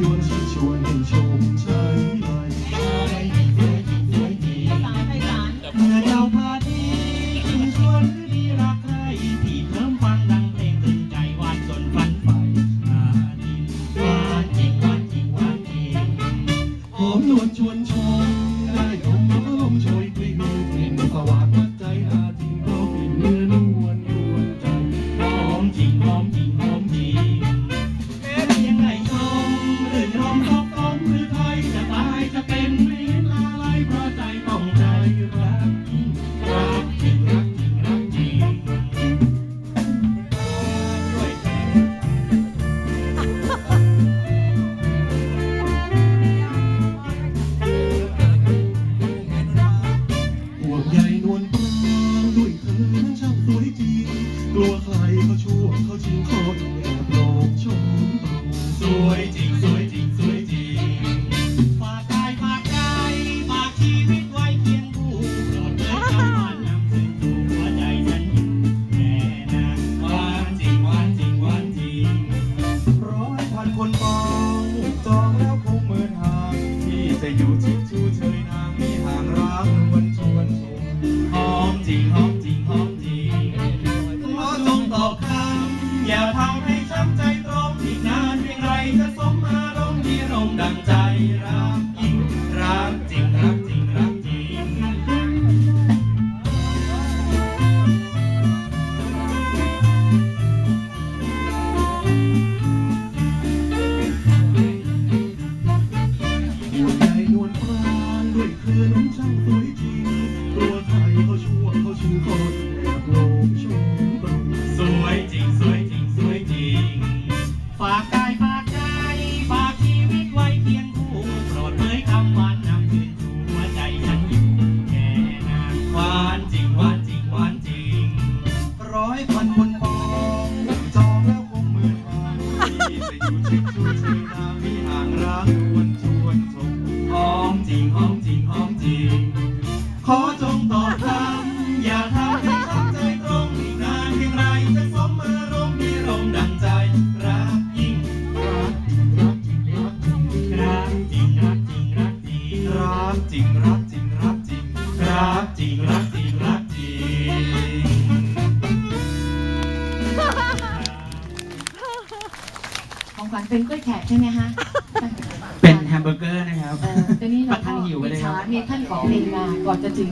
ยวนชี้ชวนให้ชมใช้ไหลเมื่อเจ้าพาดีชิงชวนหรือดีรักใครที่เพิ่มฟังดังเพลงตื่นใจวานจนฝันใฝ่อาดินวานจริงวานจริงวานจริงหอมนวลชวนชมได้ดมน้ำลมโชยกลิ่นกลิ่นสวัสดิ์มัดใจอาทิงก็กลิ่นเนื้อนวลยวนใจหอมจริงหอมจริงหอมจริง จะเป็นไม่เห็นอะไรเพราะใจต้องใจรักจริงรักจริงรักจริงรักจริงด้วยห่วงใยนวลปรางด้วยเธอนั้นช่างสวยจริงกลัวใครเขาชั่วเขาชิงเขอแอบหลอกชมต่อสวยจริง อย่าทำให้ช้ำใจตรงอีกนานเพียงไรจะสมอารมณ์ที่รมดังใจรักจริงรักจริงรักจริงรักจริงห่วใยนวลปรางด้วยเธอนั้นช่างสวยจริงกลัวใครเขาชั่วเขาชิงขอ ฝากกายฝากใจ ฝากชีวิตไว้เคียงคู่โปรดเผยคำหวานนำคืนสู่หัวใจฉันอยู่แค่นานหวานจริงหวานจริงหวานจริง ร้อยพันคนมองจองแล้วคงเหมือนห่างที่จะอยู่ชิดชูชยนามีห่างรักนวลชวนช จริงรักจริงรักจริงของขวัญเป็นกล้วยแขกใช่ไหมฮะเป็นแฮมเบอร์เกอร์นะครับ เออตอนนี้เราประทังหิวไปเลยครับมีท่านของเพลงมาก่อนจะถึง